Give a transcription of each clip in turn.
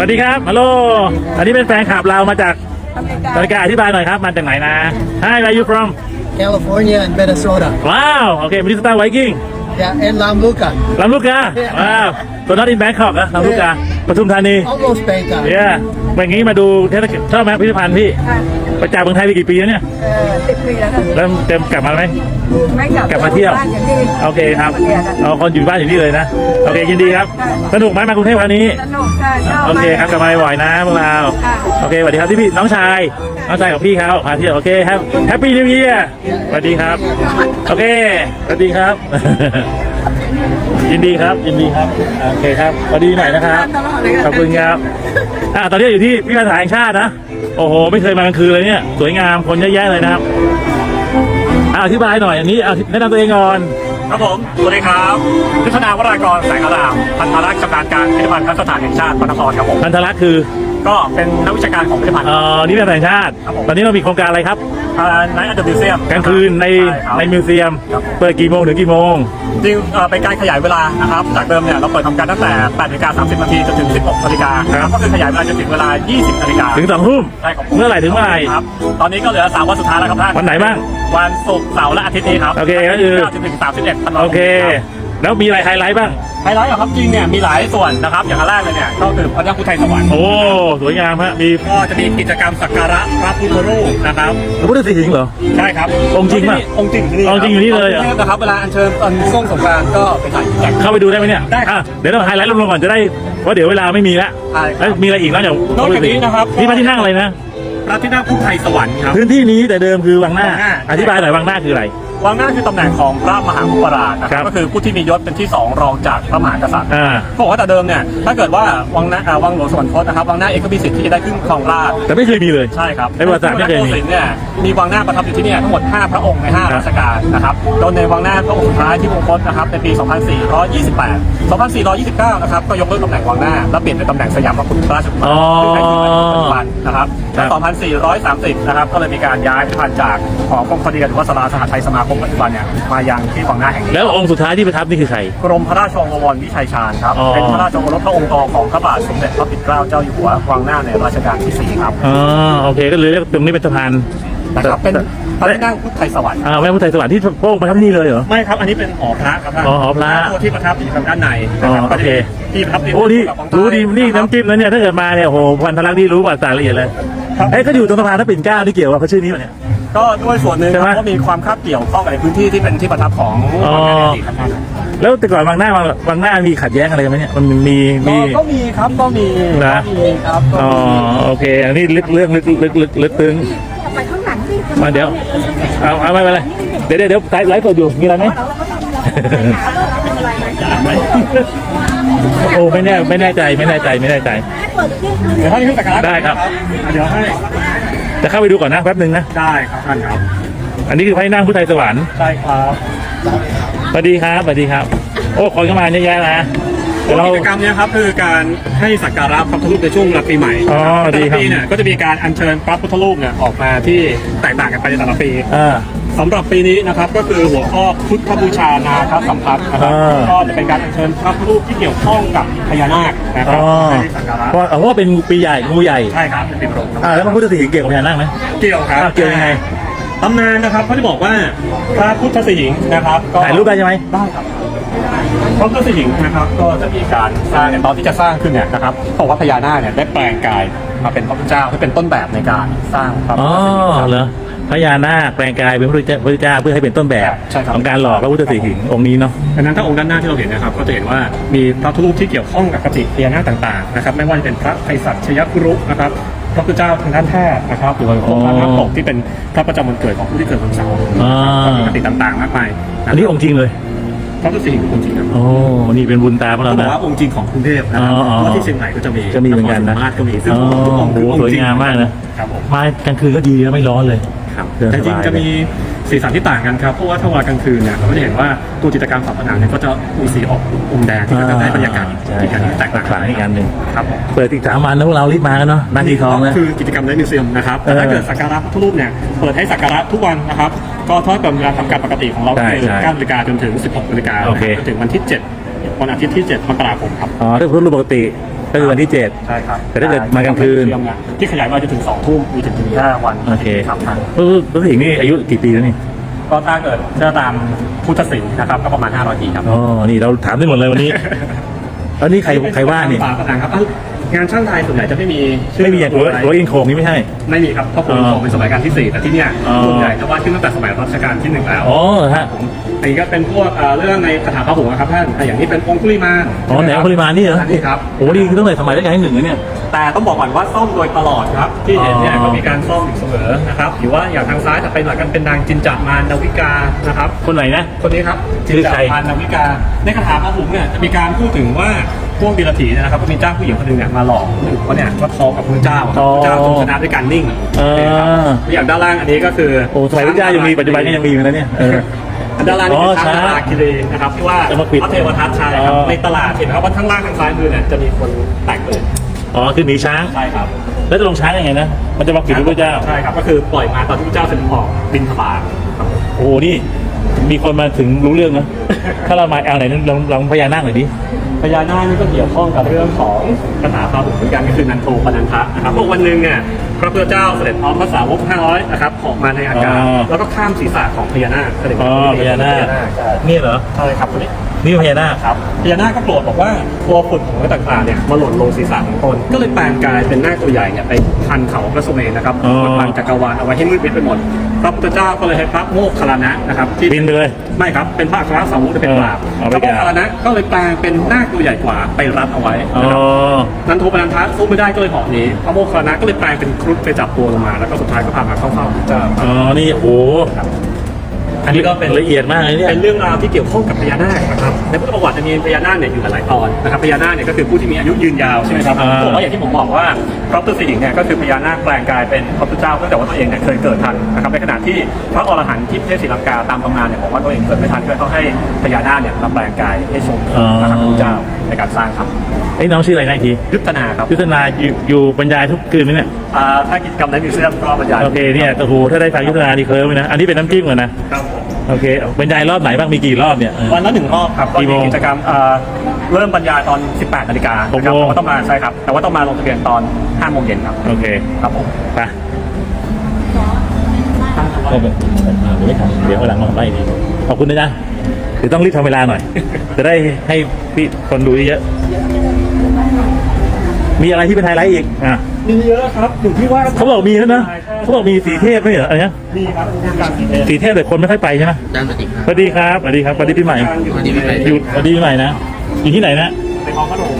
วัสดีครับฮัลโหลอันนี้เป็นแฟนคลับเรามาจากอเมริกาอธิบายหน่อยครับมาจากไหนนะ Hi where are you from California and Minnesota. ว้าวโอเคมินิสตาไวกิ้ง Yeah, and Lamluca. ลำลูกกาว้าว ตัวน้อยอินแบงคอกอะลำลูกกาปทุมธานี Almost Bangkok. เย้วันนี้มาดูเทศกาลชอบไหมพิพิธภัณฑ์พี่ไปจากเมืองไทยไปกี่ปีแล้วเนี่ยเออสิบปีแล้วค่ะแล้วเต็มกลับมาไหม ไม่กลับกลับมาเที่ยว บ้นอย่างที่โอเคครับเรียนอะเอาคนอยู่บ้านอยู่นี่เลยนะ โอเคยินดีครับ สนุกไหมมากรุงเทพวันนี้ สนุกค่ะชอบโอเคครับกลับมาบ่อยนะพวกเรา โอเคสวัสดีครับที่พี่น้องชายน้องชายของพี่เขาพาเที่ยวโอเคครับแฮปปี้นิว e ี r สวัสดีครับ โอเคสวัสดีครับ ยินดีครับ ยินดีครับโอเคครับสวัสดีหน่อยนะครับขอบคุณครับอ่าตอนนี้อยู่ที่พิพิธภัณฑ์แห่งชาตินะโอ้โห ไม่เคยมากลางคืนเลยเนี่ย สวยงามคนเยอะแยะเลยนะครับอ่าอธิบายหน่อยอันนี้เอาแนะนำตัวเองก่อนครับผมสวัสดีครับยุทธนาวรากรแสงอารามพันธรักษ์ชำนาญการพิพิธภัณฑ์ทัศนสถานแห่งชาติพระนครครับผมพันธลักษณ์คือ ก็เป็นนักวิชาการของพิพิธภัณฑ์ เอ่อนี่เป็นแห่งชาติ ครับผม ตอนนี้เรามีโครงการอะไรครับไนท์อันเดอร์มิวเซียมกลางคืนในในมิวเซียมครับเปิดกี่โมงถึงกี่โมง จริงเอ่อเป็นการขยายเวลานะครับจากเดิมเนี่ยเราเปิดทำการตั้งแต่8นาฬิกา30นาทีจนถึง 16นาฬิกาครับ ก็คือขยายเวลาจนถึงเวลา 20นาฬิกาถึงสองทุ่ม ใช่ครับเมื่อไหร่ถึงเมื่อไหร่ครับตอนนี้ก็เหลือสามวันสุดท้ายแล้วครับท่านวันไหนบ้างวันศุกร์เสาร์และอาทิตย์นี้ครับโอเคก็คือจนถึง31ธันวาคมโอเคครับ แล้วมีอะไรไฮไลท์บ้าง ไฮไลท์เหรอครับจริงเนี่ยมีหลายส่วนนะครับอย่างแรกเลยเนี่ยก็คือพระเจ้าพุทธไทยสวรรค์โอ้ สวยงามฮะ มีก็จะมีกิจกรรมสักการะพระพุทธรูปนะครับพระพุทธสิหิงค์เหรอ ใช่ครับองค์จริงป่ะองค์จริงยู่นี่องค์จริงอยู่นี่เลยเหรองนะครับเวลาอัญเชิญตอนช่วงสงกรานต์ก็ไปถ่ายจากเข้าไปดูได้ไหมเนี่ยได้ครับอะเดี๋ยวเราไฮไลท์รวมๆก่อนจะได้เพราะเดี๋ยวเวลาไม่มีละใช่ครับแล้วมีอะไรอีกนอกจากนอกจากนี้นะครับ นี่พระที่นั่งอะไรนะ พระที่นั่งพุทธไทยสวรรค์ครับ พื้นที่นี้แต่เดิมคือวังหน้า วังหน้า อธิบายหน่อยวังหน้าคืออะไร วังหน้าคือตำแหน่งของพระมหาภูปราชนะคครัรับบก็คือผู้ที่มียศเป็นที่สองรองจากพระมหากษัตริย์อ่าเขาบอกว่าแต่เดิมเนี่ยถ้าเกิดว่าวังหน้าอ่าวังหลวงสวรรคตนะครับวังหน้าเองก็มีสิทธิ์ที่จะได้ขึ้นครองราชย์แต่ไม่เคยมีเลย ใช่ครับในประวัติศาสตร์ไม่เคยมีโกสินทร์เนี่ยมีวังหน้าประทับอยู่ที่เนี่ยทั้งหมด 5 พระองค์ใน 5 รัชกาลนะครับโดยในวังหน้าพระองค์สุดท้ายที่มงคตนะครับในปี 2428 2429 นะครับก็ยกเลิกตำแหน่งวังหน้าแล้วเปลี่ยนเป็นตำแหน่งสยามกุฎราชกุมารอ๋อ ซึ่งในปัจจุบัน นะครับครับ2430 นะครับ ก็เลยมีการย้ายพิพิธภัณฑ์จากหอคงคดีหรือว่าสลาสหทัยสมาคมปัจจุบันเนี่ยมายังที่วังหน้าแห่งนี้แล้วองค์สุดท้ายที่ประทับนี่คือใคร กรมพระราชวังวรวิชัยชาญครับ อ๋อ เป็นพระราชโอรสพระองค์โตของพระบาทสมเด็จพระปิ่นเกล้าเจ้าอยู่หัววังหน้าในรัชกาลที่สี่ครับอ๋อโอเคก็เลยเรียกตรงนี้เป็นสะพานนะครับเป็นพระที่นั่งพุทธไทยสวรรค์อ่าแม่พุทธไทยสวรรค์ที่พระองค์ประทับนี่เลยเหรอ ไม่ครับอันนี้เป็นหอพระครับท่านอ๋อหอพระตัวที่ประทับอยู่ทางด้านในนะครับอ๋อโอเค ที่ประทับโอ้นี่กับของใต้รู้ดีนี่น้ำจิ้มแล้วเนี่ยถ้าเกิดมาเนี่ยโอ้โหพันธลักษณ์นี่รู้ประวัติศาสตร์ละเอียดเลยครับ เอ้ยก็อยู่ตรงสะพานพระปิ่นเกล้าที่เกี่ยวกับพระชื่อนี้ป่ะเนี่ย ก็ด้วยส่วนหนึ่งใช่คไหมรับก็มีความคาบเกี่ยวข้องกับในพื้นที่ที่เป็นที่ประทับของอ๋อวังหน้าในอดีตครับท่านแล้วแต่ก่อนบางหน้าบางบางหน้ามีขัดแย้งอะไรกันไหมเนี่ยมันมีมี ก็ก็มีครับก็มีนะ ก็มีครับก็อ๋อมีโอเค อันนี้ลึกเรื่องลึกลึกลึกลึกตึงไปข้างหลังสิมาเดี๋ยว เอาเอาไม่เป็นไรเดี๋ยวเดี๋ยวเดี๋ยวไลฟ์สดอยู่มีอะไรไหมโอ้ไม่แน่ไม่แน่ใจไม่แน่ใจไม่แน่ใจเดี๋ยวท่านขึ้นสักการะได้ครับ เดี๋ยวให้ จะเข้าไปดูก่อนนะแป๊บหนึ่งนะ ได้ครับท่านครับ อันนี้คือพระที่นั่งพุทธไทยสวรรค์ได้ครับสวัสดีครับสวัสดีครับ โอ้คนเข้ามาเยอะแยะนะเดี๋ยวเรา กิจกรรมเนี้ครับคือการให้สักการะพระพุทธรูปในช่วงรับปีใหม่อ๋อแต่ดีละครับ ปีเนี่ยก็จะมีการอัญเชิญพระพุทธรูปเนี่ยออกมาที่แตกต่างกันไปในแต่ละปี อ่า สำหรับปีนี้นะครับก็คือหัวข้อพุทธบูชานาคสัมพัทธ์นะครับอ่า ก็จะเป็นการอัญเชิญพระพุทธรูปที่เกี่ยวข้องกับพญานาคนะคอ๋รัอบให้สักการะเพราะเพราะว่าเป็นปีใหญ่งูใหญ่ใช่ครับเป็นปีโปรดครับอ่าแล้วพระพุทธสิหิงค์เกี่ยวกับพญานาคไหม เกี่ยวครับอ้าวเกี่ยวยังไง ตำนานนะครับเขาจะบอกว่าพระพุทธสิหิงค์นะครับก็ถ่ายรูปได้ใช่ไหม ได้ครับพระพุทธสิหิงค์นะครับก็จะมีการสร้างเนี่ยตอนที่จะสร้างขึ้นเนี่ยนะครับบอกว่าพญานาคเนี่ยได้แปลงกายมาเป็นพระพุทธเจ้าที่เป็นต้นแบบในการสร้างพระอ๋พุอทธสิหิงค์ครับเหรอ พญานาคแปลงกายเป็นพระพุทธเจ้าพระพุทธเจ้าเพื่อให้เป็นต้นแบบใช่ครับ ของการหล่อพระพุทธสิหิงค์องค์นี้เนาะ ดังนั้นถ้าองค์ด้านหน้าที่เราเห็นนะครับก็จะเห็นว่ามีพระพุทธรูปที่เกี่ยวข้องกับกติพญานาคต่างๆนะครับไม่ว่าจะเป็นพระไพศาลชยกุรุนะครับพระพุทธเจ้าทางด้านแพทย์นะครับหรือว่าองค์พระนาคปกที่เป็นพระประจำวันเกิดของผู้ที่เกิดวันเสาร์อ่าก็มีกติต่างๆมากมายะอันนี้องค์จริงเลย พระพุทธสิหิงค์คือองค์จริงครับโอ้ นี่เป็นบุญตาของเราเขาบอกนะว่าองค์จริงของกรุงเทพนะครัอ๋ออ๋อเพราะว่าที่เชียงใหม่ก็จะมีก็มีเหมือนกันนะ ครศรีธรรมราชก็มีซึ่งอ๋อทุกองค์คือองค์โหสวยจริงงามมากนะ ครับผมมากลางคืนก็ดีนะไม่ร้อนเลย ครับเดินแต่จริงสบายๆจะมีสีสันที่ต่างกันครับ เพราะว่าถ้าเวลากลางคืนเนี่ยเราก็จะเห็นว่าตัวจิตรกรรมฝาผนังเนี่ยก็จะมีสีออกอมแดงที่ก็จะได้บรรยากาศใช่อีกอันหนึ่งแตกต่างขลังอีกอันหนึ่ง ครับผม เปิดอีกสามวันแล้วพวกเรารีบมากันเนาะนาทีทองนะ คือกิจกรรมในมิวเซียมนะครับแต่ถ้าเออเกิดสักการะพระพุทธรูปเนี่ย เปิดให้สักการะทุกวันนะครับ ก็ถ้าเกิดเวลาทำการปกติของเราใช่คือใช่9นาฬิกาจนถึง 16นาฬิกาโอเค จนถึงวันที่ 7 วันอาทิตย์ที่ 7 มกราคมครับ อ๋อถ้าพุทธรูปปกติ ก็คือวันที่เจ็ดใช่ครับแต่ถ้าเกิดมากลางคืน ที่ขยายมาจนถึงสองทุ่มมีถึงถึงห้าวันโอเคครับครับรู้รู้สิงห์นี่อายุกี่ปีแล้วนี่ก็ถ้าเกิดเชื่อตามพุทธศิลป์นะครับก็ประมาณ500ปีครับอ๋อนี่เราถามได้หมดเลยวันนี้ แล้วนี่ใครใครว่านี่ฝากระดังครับเอ้า งานช่างไทยส่วนใหญ่จะไม่มีชื่ไม่มีอย่างหัวอะไรหัวอินโคงนี่ไม่ใช่ ไม่มีครับเพราะผมอ๋อผมเป็นสมัยการที่สี่แต่ที่เนี่ยอ๋อ ส่วนใหญ่จะวาดขึ้นตั้งแต่สมัยรัชกาลที่หนึ่งแล้วอ๋อเหรอฮะอันนี้ก็เป็นพวกเอ่อเรื่องในคาถาพระหงส์นะครับท่านอะอย่างนี้เป็นองคุลิมานอ๋อไหนปริมาณนี่เหรออันนี้ครับ โอ้นี่คือตั้งแต่สมัยรัชกาลที่หนึ่งเลยเนี่ย แต่ต้องบอกก่อนว่าซ่อมโดยตลอดครับ ที่เห็นเนี่ยอ๋อ ก็มีการซ่อมอยู่เสมอนะครับหรือว่าอย่างทางซ้ายจะเป็นหลักกันเป็นนางจินจามานนาวิกานะครับ คนไหนนะ คนนี้ครับจินคือจาใครมานนาวิกาในคาถาพระหงส์เนี่ยจะมีการพูดถึงว่า พวกดีลถีเนยนะครับก็มีเจ้าผู้หญิงคนหนึ่งเนี่ยมาหลอกว่าเนี่ยว่าทอกับพระเจ้าครับพระเจ้าทรงชนะด้วยการนิ่งเออนะครับอย่างด้านล่างอันนี้ก็คือโอ้สมัยพุทธเจ้ายังมีปัจจุบันก็ยังมีอยู่นะเนี่ยเอออันด้านล่างนี่อ๋คืออช้างช้างตลาดกิเลนนะครับที่ว่าจะมาปิดพระเทวทัตใช่ครับอ๋อในตลาดเห็นไหมครับว่าข้างล่างทางซ้ายมือเนี่ยจะมีคนแต่งเลยอ๋อคือหนีช้างใช่ครับ แล้วจะลงช้างยังไงนะมันจะมาปิดพระพุทธเจ้าใช่ครับก็คือปล่อยมาตอนที่พระเจ้าเสด็จออกบินทบาทครับโอ้โหนี่มีคนมาถึงรู้เรื่องนะถ้าเรามาเอาไหนลองลองพญานาคหน่อยดิ พญานาคนี่ก็เกี่ยวข้องกับเรื่องของคาถาพระบุตรเหมือนกันก็คือนันโทปนันทะนะครับพวกวันหนึ่งเนี่ยพระพุทธเจ้าเสด็จพร้อมพระสาวก500นะครับออกมาในอากาศอ๋อแล้วก็ข้ามศีรษะของพญานาคเสด็จอ๋อพญานาคใช่นี่เหรอใช่ครับคนนี้นี่พญานาคครับพญานาคก็โกรธบอกว่าตัวฝุ่นของเนื้อต่างๆเนี่ยมาหล่นลงศีรษะของตนก็เลยแปลงกายเป็นนาคตัวใหญ่เนี่ยไปพันเขาพระสุเมนนะครับอ๋อกดบังจักรวาลเอาไว้ให้มืดมิดไปหมดพระพุทธเจ้าก็เลยให้พระโมคคัลลานะนะครับที่บินไปเลย ไม่ครับเป็นพระอัครสาวกที่เป็นปราบเออพเอาระไปโมคคัลลานะก็เลยแปลงเป็นนาคตัวใหญ่กว่าไปรัดเอาไว้อ๋อ นะครับ นันโทปนันทะสู้ไม่ได้ก็เลยเหาะหนีพระโมคคัลลานะก็เลยแปลงเป็นครุฑไปจับตัวลงมา แล้วก็สุดท้ายก็พามาเข้าเฝ้าพระพุทธเจ้า อ๋อ นี่ โอ้โห อันนี้ก็เป็นละเอียดมากเลยเนี่ย เป็นเรื่องราวที่เกี่ยวข้องกับพญานาคนะครับในพุทธประวัติจะมีพญานาคเนี่ยอยู่หลายๆตอนนะครับพญานาคเนี่ยก็คือผู้ที่มีอายุยืนยาวใช่ไหมครับอ่า ผมว่าอย่างที่ผมบอกว่าพระพุทธสิริเนี่ยก็คือพญานาคแปลงกายเป็นพระพุทธเจ้าตั้งแต่ว่าตัวเองเนี่ยเคยเกิดทันนะครับในขณะที่พระอรหันต์ที่ประเทศศรีลังกาตามตำนานเนี่ยบอกว่าตัวเองเกิดไม่ทันก็ต้องให้พญานาคเนี่ยมาแปลงกายให้ทรงนะครับพระพุทธเจ้าในการสร้างครับไอ้น้องชื่ออะไรนะอีกทียุทธนาครับ ยุทธนาอยู่อยู่บรรยายทุกคืนไหมเนี่ย อ่าถ้ากิจกรรมในมิวเซียมก็บรรยายโอเคเนี่ยโอ้โหถ้าได้ฟังยุทธนาดีเคลิ้มเลยนะ อันนี้เป็นน้ำจิ้มก่อนนะครับผม โอเคบรรยายรอบไหนบ้างมีกี่รอบเนี่ยเออวันละหนึ่งรอบครับก็กี่โมมีงกิจกรรมเอ่อเริ่มบรรยายตอน 18นาฬิกาหกนะครับโมง แต่ว่าต้องมาใช่ครับ แต่ว่าต้องมาลงทะเบียนตอน5โมงเย็นครับ โอเคครับผมไปเออเดี๋ยวไม่ทันเดี๋ยววันหลังมาไล่ดีขอบคุณนะจ๊ะเดี๋ยวต้องรีบทำเวลาหน่อย จะได้ให้พี่คนดูเยอะๆ มีอะไรที่เป็นไฮไลท์อีกอะมีเยอะครับอยู่ที่ว่าเขาบอกมีแล้วนะเขาบอกมีสีเทพไม่เหรออะไรนะมีครับมีการสีเทพสีเทพแต่คนไม่ค่อยไปใช่ไหมด้านสวัสดีครับสวัสดีครับสวัสดีครับสวัสดีปีใหม่อยู่สวัสดีปีใหม่อยู่สวัสดีปีใหม่นะอยู่ที่ไหนนะในท้องพระโรง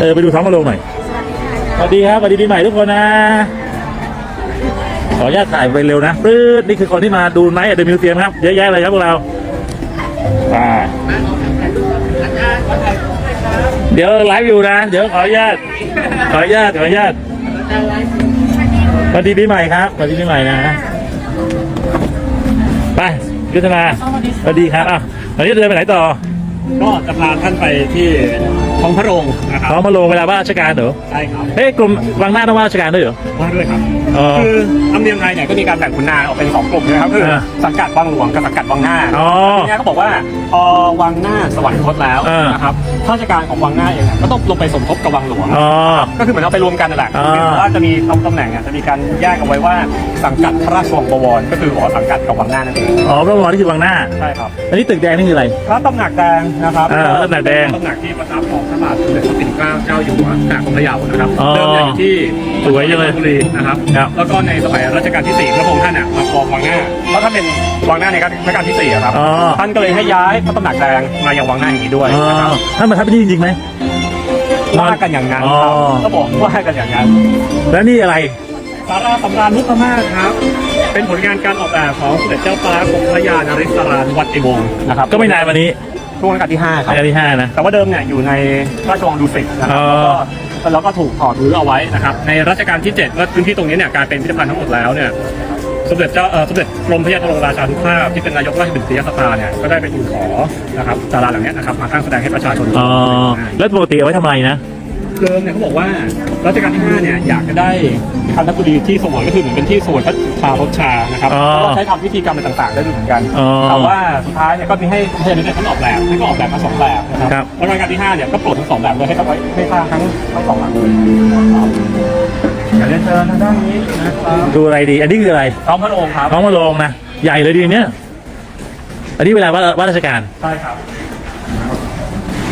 เออไปดูท้องมาลงหน่อยสวัสดีครับสวัสดีปีใหม่ทุกคนนะขออนุญาตถ่ายไปเร็วนะปื๊ดนี่คือคนที่มาดูไนท์เดอะมิวเซียมครับ เยอะแยะเลยครับพวกเราอ่า เดี๋ยวไลฟ์อยู่นะ เดี๋ยวขออนุญาต ขออนุญาต ขออนุญาตสวัสดีปีใหม่ครับสวัสดีปีใหม่นะ ไปยุทธนาสวัสดีครับ อะตอนนี้เดินไปไหนต่อ ก็จะพาท่านไปที่ ท้องพระโรงนะครับท้องมาลงเวลาว่าราชการเหรอใช่ครับเฮ้ยกรมวังหน้าต้องว่าราชการด้วยเหรอ ว่าด้วยครับอ๋อคือธรรมเนียมไทยเนี่ยก็มีการแบ่งขุนนางออกเป็นสองกลุ่มนะครับคือเออสังกัดวังหลวงกับสังกัดวังหน้าอ๋อทีนี้ก็บอกว่าพอวังหน้าสวรรคตแล้วเออนะครับข้าราชการของวังหน้าเองเนี่ยก็ต้องลงไปสมทบกับวังหลวง อ๋อ ก็คือเหมือนเอาไปรวมกันนั่นแหละอ่า แต่ว่าจะมีตำตำแหน่งอะจะมีการแยกเอาไว้ว่าสังกัดพระราชวังบวรก็คือหอสังกัดกับวังหน้านั่นเองอ๋อพระบรมนี่คือวังหน้า ใช่ครับ อันนี้ตึกแดงนี่คืออะไร พระตำหนักแดงนะครับอ่าพระตำหนักแดงตำหนักที่ประทับของพระบาทสมเด็จพระปิ่นเกล้าเจ้าอยู่หัวจากพระเยานะครับอ๋อเริ่มเนี่ยอยู่ที่สวยจังเลยบุรีนะครับครับแล้วก็ในสมัยรัชกาลที่สี่พระองค์ท่านอะมาครองวังหน้าเพราะท่านเป็นวังหน้าในรัชกาลที่สี่อะครับอ๋อ ท่านก็เลยให้ย้ายพระตำหนักแดงมายังวังหน้าอย่างนี้ด้วยอ๋อนะครับท่านมาทับที่นี่จริงๆไหม ว่ากันอย่างนั้นอ๋อครับก็บอกว่ากันอย่างนั้น แล้วนี่อะไร สาราสำราญมุขมาศครับ เป็นผลงานการออกแบบของสมเด็จเจ้าฟ้ากรมพระยานริศรานวัดไอวงศ์นะครับก็ไม่นานมานี้ ช่วงรัชกาลที่ 5 ครับ อันที่ห้านะ แต่ว่าเดิมเนี่ยอยู่ในพระราชวังดุสิตนะครัอ๋บอแล้วก็แล้วก็ถูกถอดรื้อเอาไว้นะครับ ในรัชกาลที่7เมื่อพื้นที่ตรงนี้เนี่ยกลายเป็นพิพิธภัณฑ์ทั้งหมดแล้วเนี่ย สมเด็จเจ้าเอ่อสมเด็จกรมพระยาทรงราชานุภาพที่เป็นนายกราชบัณฑิตยสภาเนี่ย ก็ได้ไปทูลขอนะครับศาลาหลังเนี้ยนะครับมาตั้งแสดงให้ประชาชนอ๋อ แล้วปกติเอาไว้ทำไมนะ เดิมเนี่ยเขาบอกว่ารัชกาลที่5เนี่ยอยากจะได้คันธกุฎีที่สวยก็คือเหมือนเป็นที่สวยพระชารสชานะครับอ๋อก็ใช้ทำพิธีกรรมอะไรต่างๆ ได้ด้วยเหมือนกันอ๋อแต่ว่าสุดท้ายเนี่ยก็มีให้พระยาเนี่ยท่านออกแบบท่านก็ออกแบบมาสองแบบนะคครัรับแล้วรัชกาลที่5เนี่ยก็โปรดทั้งสองแบบเลยให้เขาไว้ให้สร้างทั้งทั้งสองหลังเลยนะครับอยากเรียนเชิญทางด้านนี้นะครับดูอะไรดี อันนี้คืออะไรท้องพระโรงครับท้องมาลงนะ ใหญ่เลยดีเนี่ย อันนี้เวลาว่าว่าราชการ ใช่ครับ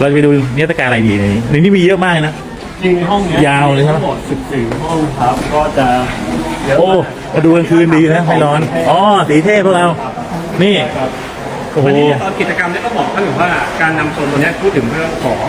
เราจะไปดูนิทรรศการอะไรดีในนี้ในนี้มีเยอะมากนะ จริงห้องเนี้ยาวเลยใช่ไหม ทั้งหมด14ห้องครับก็จะเยอะโอ้มากมาดูกลางคืนดีนะไม่ร้อน อ๋อ สีเทพพวกเรา นี่ครับโอ้โห วันนี้ตอนกิจกรรมเนี่ยก็บอกท่านถึงว่าการนำโซนตัวเนี้ยพูดถึงเรื่องของ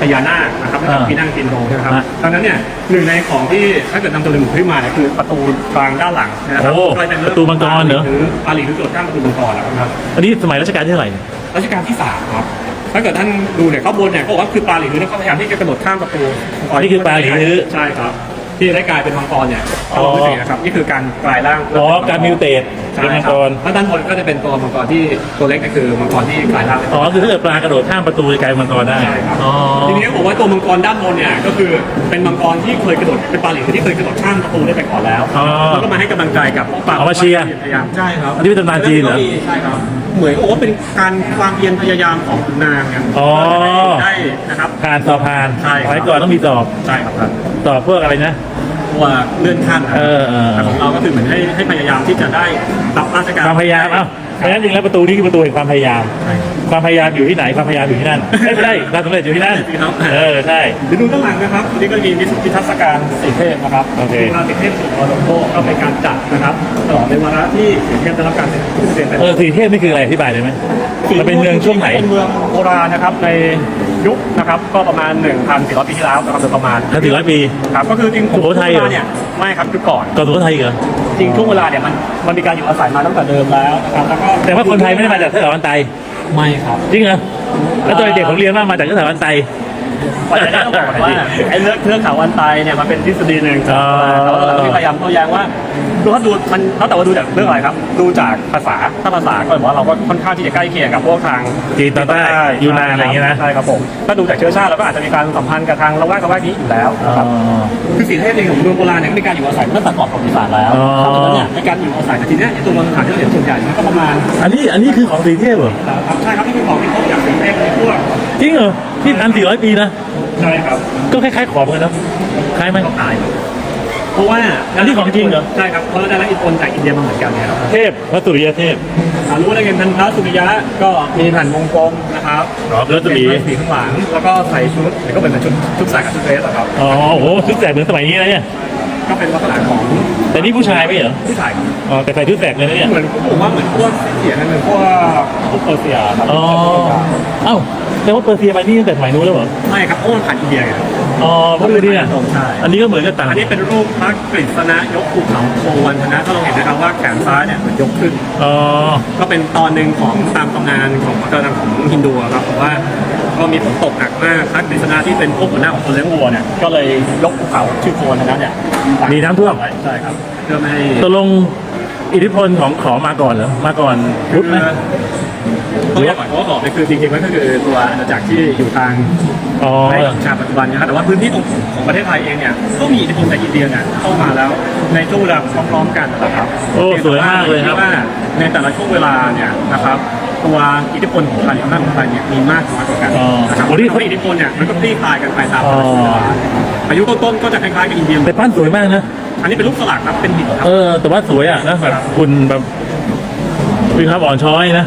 พญานาคนะครับแล้วก็อ่าพี่นั่งกินโรงนะครับอะดังนั้นเนี่ยหนึ่งในของที่ถ้าเกิดนำตัวหนึ่งขึ้นมาเนี่ยคือประตูกลางด้านหลังนะครับโอ้ก็เป็นเองประตูมังกรเหรอ หรือปาลีหรือโจทย์ข้ามประตูมังกรนะครับอันนี้สมัยรัชกาลที่เท่าไหร่เนี่ยรัชกาลที่สามครับ ถ้าเกิดท่านดูเนี่ยข้างบนเนี่ยเขาบอกว่าคือปาลีหรือเขาพยายามที่จะกระโดดข้ามประตูมังกรนี่คือปาหลีรือใช่ครับ ที่ได้กลายเป็นมังกรเนี่ยอ๋อก็คือนะครับนี่คือการกลายร่างอ๋อการมิวเตตใช่เป็นมังครักบรแล้วด้านบนก็จะเป็นตัวมังกรที่ตัวเล็กก็คือมังกรที่กลายร่างเป็นอ๋อคือถ้าเกิดปลากระโดดข้ามประตูจะกลายเป็นมังกรได้ใช่ครับอ๋อทีนี้เขาบอกว่าตัวมังกรด้านบนเนี่ยก็คือเป็นมังกรที่เคยกระโดดเป็นปลาหลิวที่เคยกระโดดข้ามประตูได้ไปก่อนแล้วอ๋อ แล้วก็มาให้กำลังใจกับพวกปลาเอามาเชียร์ พยายามใช่ครับอันนี้เป็นตำนานจีนเหรอ ใช่ครับเหมือนกับว่าเป็นการความเพียรพยายามของขุนนางเนี่ยอ๋อ ได้นะครับ ผ่านสอบผ่านใช่ครับสมัยก่อนต้องมีสอบ ใช่ครับท่านสอบพวกอะไรนะ ตัวเลื่อนขั้นนะเออเออ แต่ของเราก็คือเหมือนให้ให้พยายามที่จะได้รับราชการความพยายามเอ้าเพราะฉะนั้นจริงแล้วประตูนี้คือประตูแห่งความพยายามความพยายามอยู่ที่ไหนความพยายามอยู่ที่นั่นไม่ใช่ความสำเร็จอยู่ที่นั่นครับ เออใช่ เดี๋ยวดูด้านหลังนะครับอันนี้ก็มีนิทรรศการสีเทพนะครับโอเคงานสีเทพสุดโลโก้ก็เป็นการจัดนะครับตลอดในวาระที่สีเทพได้รับการเป็นผู้เด่นเป็นเออสีเทพนี่คืออะไรอธิบายได้ไหมมันเป็นเมืองช่วงไหน เป็นเมืองโบราณนะครับใน ยุคนะครับก็ประมาณ 1,400 ปีที่แล้วนะครับโดยประมาณห้าสี่ร้อยปี ครับก็คือจริงสุโขทัยเหรอช่วงวลาเนี่ยไม่ครับคือก่อนก่อนสุโขทัยอีกเหรอ จริงช่วงเวลาเนี่ยมันมันมีการอยู่อาศัยมาตั้งแต่เดิมแล้วนะครับแล้วก็แต่ว่าคนไทยไม่ได้มาจากเทือกเขาอันไตไม่ครับ จริงเหรอแล้วตอนเด็กผมเรียนว่ามาจากเทือกเขาอันไต ปัจจัยนี้ต้องบอกก่อนว่าไอ้เรื่องเทือกเขาอันไตเนี่ยมันเป็นทฤษฎีหนึ่งอ๋อแต่ว่าเราก็พยายามโต้แย้งว่าดูถ้าดูมันแล้วแต่ว่าดูจากเรื่องอะไรครับ ดูจากภาษาถ้าภาษาก็แบบว่าเราก็ค่อนข้างที่จะใกล้เคียงกับพวกทางจีนตอนใต้ยูนานอะไรอย่างเงี้ยนะใช่ครับผมถ้าดูจากเชื้อชาติเราก็อาจจะมีการสัมพันธ์กับทางละแวกละแวกนี้อยู่แล้วอ๋อนะครับคือสีเทพเองของเมืองโบราณเนี่ยก็มีการอยู่อาศัยมาตั้งแต่ก่อนประวัติศาสตร์แล้วอ๋อเพราะฉะนั้นเนี่ยในการอยู่อาศัยแต่ทีเนี้ยไอ้ตัวเมืองสถานที่เราเห็นส่วนใหญ่มันก็ประมาณ อันนี้อันนี้คือของสีเทพเหรอครับใช่ครับที่เป็นของที่เขาจากสีเทพในพวก จริงเหรอที่พันสี่ร้อยปีนะ ใช่ครับก็คล้ายๆขอบกันนะคล้ายไหมตายเพราะว่าอันนี้ของจริงเหรอ ใช่ครับเพราะเราได้รับอิทธิพลจากอินเดียมาเหมือนกันเนี่ยครับเทพพระสุริยเทพ อ่ารู้ได้ไงพันพระสุริยะก็มีแผ่นวงกลมนะครับอ๋อแล้วจะมีเป็นสีข้างหลังแล้วก็ใส่ชุดแล้วก็เป็นชุดชุดใส่กับชุดเดรสอะครับ อ๋อโอ้โหชุดแสกเหมือนสมัยนี้นะเนี่ย ก็เป็นลักษณะของแต่นี่ผู้ชายไม่เหรอผู้ชายครับอ๋อแต่ใส่ชุดแสกเลยนะเนี่ยเหมือนผมว่าเหมือนพวกเสียนั่นเหมือนพวกพวกเปอร์เซียครับอ๋อเอ้าแต่ว่าเปอร์เซียไปนี่ตั้งแต่สมัยนู้นแล้วเหรอไม่ครับเพราะมันผ่านอินเดียไงอ๋อเพราะดูนี่นะใช่อันนี้ก็เหมือนกับต่างอันนี้เป็นรูปพระกฤษณะยกภูเขาโควันธนะถ้าเราเห็นนะครับว่าแขนซ้ายเนี่ยมันยกขึ้นอ๋อก็เป็นตอนหนึ่งของตามตำนานของวัฒนธรรมของฮินดูอะครับเพราะว่า ก็มีฝนตกหนักมากพระกฤษณะที่เป็นพวกหัวหน้าของคนเลี้ยงวัวเนี่ยก็เลยยกภูเขาชื่อโควันธนะเนี่ยมีน้ำท่วมไใช่ครับเพื่อไม่ให้ตกลงอิทธิพลของขอมมาก่อนเหรอ มาก่อนพุทธไหมต้องบอกก่อนเพราะว่าบอกเลยคือจริงๆมันก็คือตัวอาณาจักรที่อยู่ทางอ๋อ ในชาติปัจจุบันนะครับแต่ว่าพื้นที่ตรงของประเทศไทยเองเนี่ยก็มีอิทธิพลจากอินเดียเนี่ยเข้ามาแล้วในช่วงเวลาพร้อมๆกันนะครับโอ้สวยมากเลยครับว่าในแต่ละช่วงเวลาเนี่ยนะครับ ตัวอิทธิพลของไทยอำนาจของไทยเนี่ยมีมากน้อยกว่ากันอ๋อนะครับโอ้นี่เพราะอิทธิพลเนี่ยมันก็คลี่คลายกันไปตามแต่ละช่วงเวลาอายุต้นๆก็จะคล้ายๆกับอินเดียแต่ปั้นสวยมากนะ อันนี้เป็นรูปสลักครับเป็นหินครับ เออ แต่ว่าสวยอะนะแบบคุณแบบมีความอ่อนช้อยนะ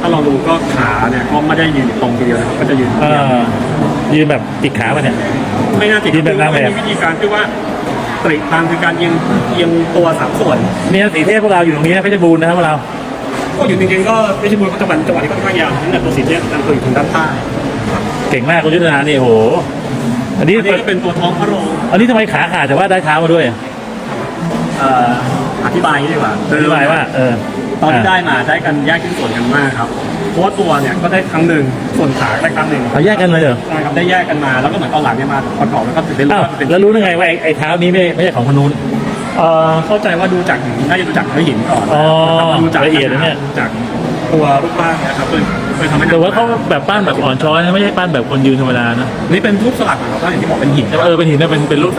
ถ้าลองดูก็ขาเนี่ยก็ไม่ได้ยืนอยู่ตรงทีเดียวนะครับก็จะยืนเออยืนแบบติดขามาเนี่ย ไม่น่าติดยืนแบบนางแบบ มีวิธีการที่ว่าตริทางคือการเอียงเอียงตัวสามส่วน เนี่ยสีเทพพวกเราอยู่ตรงนี้นะเพชรบูรณ์นะครับพวกเรา ก็อยู่จริงๆก็เพชรบูรณ์ก็จังหวัดจังหวัดที่ค่อนข้างยาวนั่นแหละตัวสีเทพนั่นคืออยู่ทางด้านใต้เก่งมากคุณยุทธนานี่โอ้โหอันนี้อันนี้ก็เป็นตัวท้องพระโรงอันนี้ทำไมขาขาดแต่ว่าได้เท้ามาด้วยอะเอ่ออธิบายอย่างนี้ดีกว่าอธิบายว่า เออตอนที่ได้มาได้กันแยกชิ้นส่วนกันมากครับเพราะว่าตัวเนี่ยก็ได้ครั้งหนึ่งส่วนขาได้ครั้งหนึ่งเอาแยกกันเลยเหรอใช่ครับได้แยกกันมาแล้วก็เหมือนตอนหลังเนี่ยมาประกอบแล้วก็ถึงได้รู้อ้าวว่ามันเป็น แล้วรู้ได้ไงว่าไอ้ไอ้เท้านี้ไม่ไม่ใช่ของคนนู้น เอ่อเข้าใจว่าดูจากหินน่าจะดูจากเนื้อหินก่อนอ๋อนะครับดูจากละเอียดนะเนี่ยจากตัวรูปร่างเนะครับเป็นเคยทำให้แต่ว่าเขาแบบปั้นแบบอ่อนช้อยนะไม่ใช่ปั้นแบบคนยืนธรรมดานะ นี่เป็นรูปสลักนะครับก็อย่างที่บอกเป็นหินเออเป็นหินนะเป็นเป็นรูป